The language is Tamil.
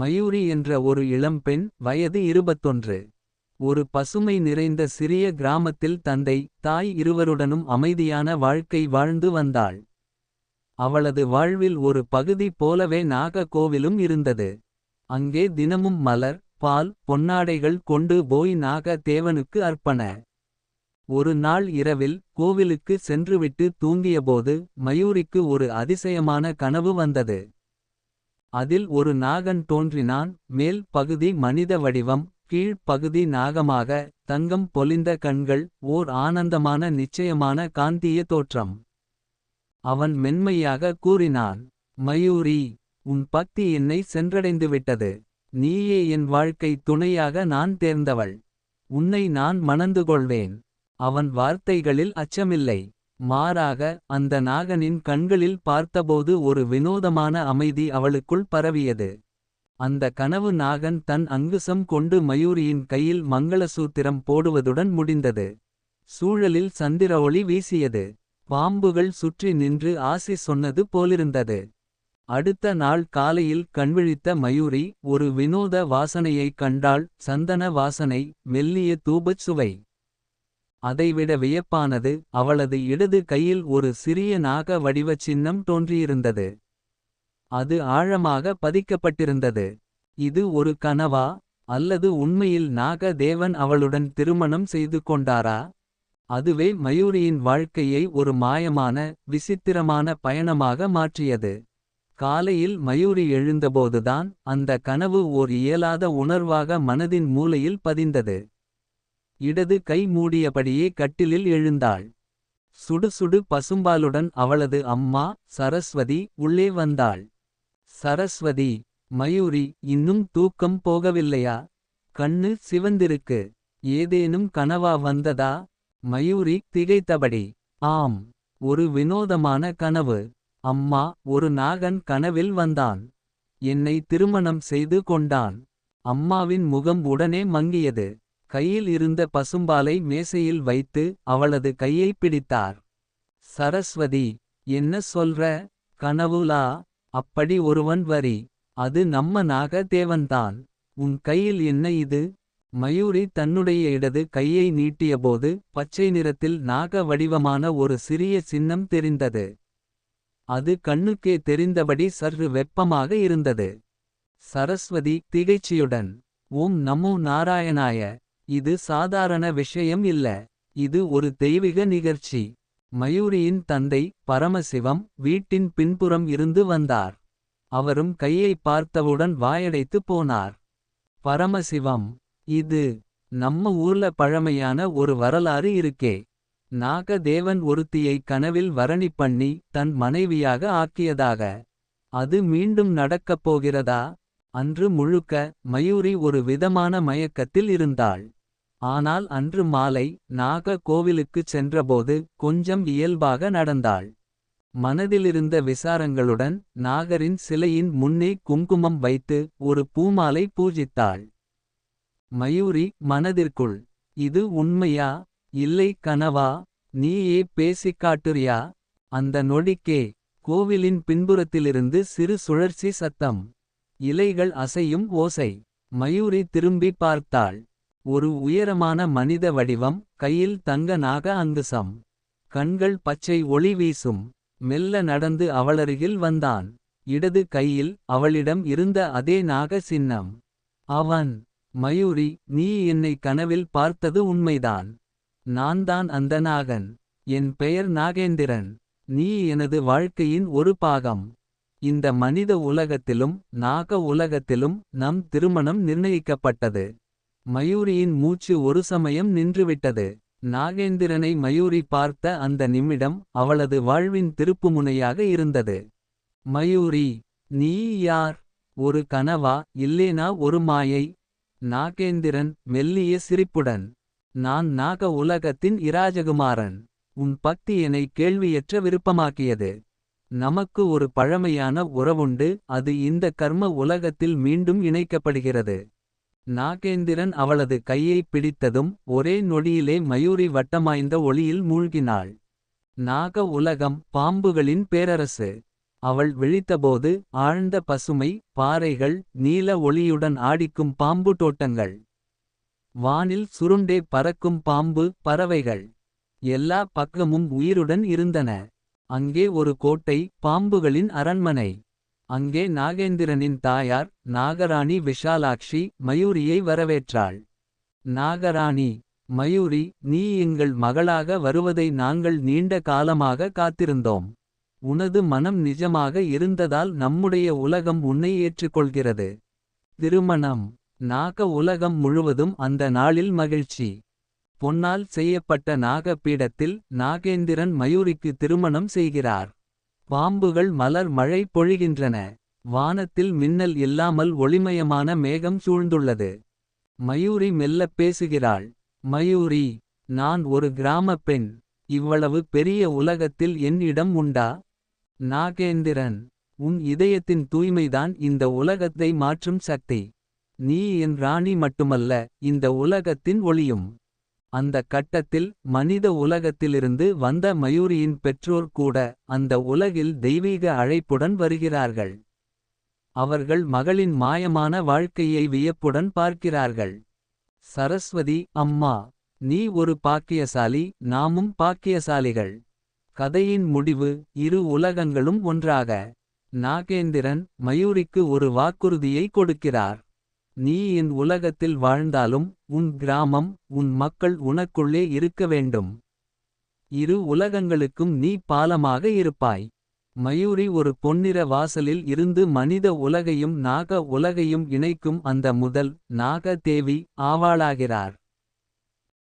மயூரி என்ற ஒரு இளம்பெண் வயது இருபத்தொன்று. ஒரு பசுமை நிறைந்த சிறிய கிராமத்தில் தந்தை தாய் இருவருடனும் அமைதியான வாழ்க்கை வாழ்ந்து வந்தாள். அவளது வாழ்வில் ஒரு பகுதி போலவே நாக கோவிலும் இருந்தது. அங்கே தினமும் மலர் பால் பொன்னாடைகள் கொண்டு போய் நாக தேவனுக்கு அர்ப்பண. ஒரு நாள் இரவில் கோவிலுக்கு சென்றுவிட்டு தூங்கியபோது மயூரிக்கு ஒரு அதிசயமான கனவு வந்தது. அதில் ஒரு நாகன் தோன்றினான் மேல் பகுதி மனித வடிவம். கீழ் பகுதி நாகமாக தங்கம் பொலிந்த கண்கள் ஓர் ஆனந்தமான நிச்சயமான காந்திய தோற்றம். அவன் மென்மையாக கூறினான் மயூரி உன் பக்தி என்னை சென்றடைந்துவிட்டது. நீயே என் வாழ்க்கை துணையாக நான் தேர்ந்தவள். உன்னை நான் மணந்து கொள்வேன் அவன் வார்த்தைகளில் அச்சமில்லை. மாறாக அந்த நாகனின் கண்களில் பார்த்தபோது ஒரு வினோதமான அமைதி அவளுக்குள் பரவியது. அந்த கனவு நாகன் தன் அங்குசம் கொண்டு மயூரியின் கையில் மங்களசூத்திரம் போடுவதுடன் முடிந்தது. சூழலில் சந்திர ஒளி வீசியது. பாம்புகள் சுற்றி நின்று ஆசி சொன்னது போலிருந்தது. அடுத்த நாள் காலையில் கண்விழித்த மயூரி ஒரு வினோத வாசனையைக் கண்டாள் சந்தன வாசனை மெல்லிய தூபச் சுவை. அதைவிட வியப்பானது அவளது இடது கையில் ஒரு சிறிய நாக வடிவச் சின்னம் தோன்றியிருந்தது. அது ஆழமாக பதிக்கப்பட்டிருந்தது. இது ஒரு கனவா அல்லது உண்மையில் நாக தேவன் அவளுடன் திருமணம் செய்து கொண்டாரா. அதுவே மயூரியின் வாழ்க்கையை ஒரு மாயமான விசித்திரமான பயணமாக மாற்றியது. காலையில் மயூரி எழுந்தபோதுதான் அந்த கனவு ஓர் இயலாத உணர்வாக மனதின் மூலையில் பதிந்தது. இடது கை மூடியபடியே கட்டிலில் எழுந்தாள். சுடுசுடு பசும்பாலுடன் அவளது அம்மா சரஸ்வதி உள்ளே வந்தாள். சரஸ்வதி மயூரி இன்னும் தூக்கம் போகவில்லையா. கண்ணு சிவந்திருக்கு ஏதேனும் கனவா வந்ததா. மயூரி திகைத்தபடி ஆம் ஒரு வினோதமான கனவு. அம்மா ஒரு நாகன் கனவில் வந்தான். என்னை திருமணம் செய்து கொண்டான். அம்மாவின் முகம் உடனே மங்கியது. கையில் இருந்த பசும்பாலை மேசையில் வைத்து அவளது கையை பிடித்தார். சரஸ்வதி என்ன சொல்ற கனவுலா அப்படி ஒருவன் வரி. அது நம்ம நாக தேவன்தான் உன் கையில் என்ன இது. மயூரி தன்னுடைய இடது கையை நீட்டியபோது பச்சை நிறத்தில் நாக வடிவமான ஒரு சிறிய சின்னம் தெரிந்தது. அது கண்ணுக்கே தெரிந்தபடி சற்று வெப்பமாக இருந்தது. சரஸ்வதி திகைச்சியுடன் ஓம் நமோ நாராயணாய. இது சாதாரண விஷயம் இல்ல இது ஒரு தெய்வீக நிகழ்ச்சி. மயூரியின் தந்தை பரமசிவம் வீட்டின் பின்புறம் இருந்து வந்தார். அவரும் கையை பார்த்தவுடன் வாயடைத்து போனார். பரமசிவம் இது நம்ம ஊர்ல பழமையான ஒரு வரலாறு இருக்கே. நாகதேவன் ஒருத்தியை கனவில் வரணி பண்ணி தன் மனைவியாக ஆக்கியதாக. அது மீண்டும் நடக்கப் போகிறதா. அன்று முழுக்க மயூரி ஒரு விதமான மயக்கத்தில் இருந்தாள். ஆனால் அன்று மாலை நாக கோவிலுக்குச் சென்றபோது கொஞ்சம் இயல்பாக நடந்தாள். மனதிலிருந்த விசாரங்களுடன் நாகரின் சிலையின் முன்னே குங்குமம் வைத்து ஒரு பூமாலை பூஜித்தாள். மயூரி மனதிற்குள் இது உண்மையா இல்லை கனவா நீயே பேசிக் காட்டுறியா அந்த நொடிக்கே கோவிலின் பின்புறத்திலிருந்து சிறு சுழற்சி சத்தம். இலைகள் அசையும் ஓசை மயூரி திரும்பி பார்த்தாள். ஒரு உயரமான மனித வடிவம் கையில் தங்க நாக அங்குசம். கண்கள் பச்சை ஒளி வீசும் மெல்ல நடந்து அவளருகில் வந்தான். இடது கையில் அவளிடம் இருந்த அதே நாக சின்னம். அவன் மயூரி நீ என்னை கனவில் பார்த்தது உண்மைதான். நான்தான் அந்த நாகன் என் பெயர் நாகேந்திரன். நீ எனது வாழ்க்கையின் ஒரு பாகம். இந்த மனித உலகத்திலும் நாக உலகத்திலும் நம் திருமணம் நிர்ணயிக்கப்பட்டது. மயூரியின் மூச்சு ஒரு சமயம் நின்றுவிட்டது. நாகேந்திரனை மயூரி பார்த்த அந்த நிமிடம் அவளது வாழ்வின் திருப்புமுனையாக இருந்தது. மயூரி நீ யார் ஒரு கனவா இல்லேனா ஒரு மாயை. நாகேந்திரன் மெல்லிய சிரிப்புடன் நான் நாக உலகத்தின் இராஜகுமாரன். உன் பக்தி என்னை கேள்வியற்ற விருப்பமாக்கியது. நமக்கு ஒரு பழமையான உறவுண்டு அது இந்த கர்ம உலகத்தில் மீண்டும் இணைக்கப்படுகிறது. நாகேந்திரன் அவளது கையை பிடித்ததும் ஒரே நொடியிலே மயூரி வட்டமாய்ந்த ஒளியில் மூழ்கினாள். நாக உலகம் பாம்புகளின் பேரரசு. அவள் விழித்தபோது ஆழ்ந்த பசுமை பாறைகள் நீல ஒளியுடன் ஆடிக்கும் பாம்பு தோட்டங்கள் வானில் சுருண்டே பறக்கும் பாம்பு பறவைகள் எல்லா பக்கமும் உயிருடன் இருந்தன அங்கே ஒரு கோட்டை பாம்புகளின் அரண்மனை. அங்கே நாகேந்திரனின் தாயார் நாகராணி விஷாலாக்ஷி மயூரியை வரவேற்றாள். நாகராணி மயூரி நீ எங்கள் மகளாக வருவதை நாங்கள் நீண்ட காலமாக காத்திருந்தோம். உனது மனம் நிஜமாக இருந்ததால் நம்முடைய உலகம் உன்னை ஏற்றுக்கொள்கிறது. திருமணம் நாக உலகம் முழுவதும் அந்த நாளில் மகிழ்ச்சி. பொன்னால் செய்யப்பட்ட நாக பீடத்தில் நாகேந்திரன் மயூரிக்கு திருமணம் செய்கிறார். பாம்புகள் மலர் மழை பொழிகின்றன. வானத்தில் மின்னல் இல்லாமல் ஒளிமயமான மேகம் சூழ்ந்துள்ளது. மயூரி மெல்லப் பேசுகிறாள். மயூரி நான் ஒரு கிராமப் பெண். இவ்வளவு பெரிய உலகத்தில் என் இடம் உண்டா? நாகேந்திரன் உன் இதயத்தின் தூய்மைதான் இந்த உலகத்தை மாற்றும் சக்தி. நீ என் ராணி மட்டுமல்ல இந்த உலகத்தின் ஒளியும். அந்த கட்டத்தில் மனித உலகத்திலிருந்து வந்த மயூரியின் பெற்றோர் கூட அந்த உலகில் தெய்வீக அழைப்புடன் வருகிறார்கள். அவர்கள் மகளின் மாயமான வாழ்க்கையை வியப்புடன் பார்க்கிறார்கள். சரஸ்வதி அம்மா நீ ஒரு பாக்கியசாலி நாமும் பாக்கியசாலிகள். கதையின் முடிவு இரு உலகங்களும் ஒன்றாக. நாகேந்திரன் மயூரிக்கு ஒரு வாக்குறுதியை கொடுக்கிறார். நீ என் உலகத்தில் வாழ்ந்தாலும் உன் கிராமம் உன் மக்கள் உனக்குள்ளே இருக்க வேண்டும். இரு உலகங்களுக்கும் நீ பாலமாக இருப்பாய். மயூரி ஒரு பொன்னிற வாசலில் இருந்து மனித உலகையும் நாக உலகையும் இணைக்கும் அந்த முதல் நாக தேவி ஆவாளாகிறார்.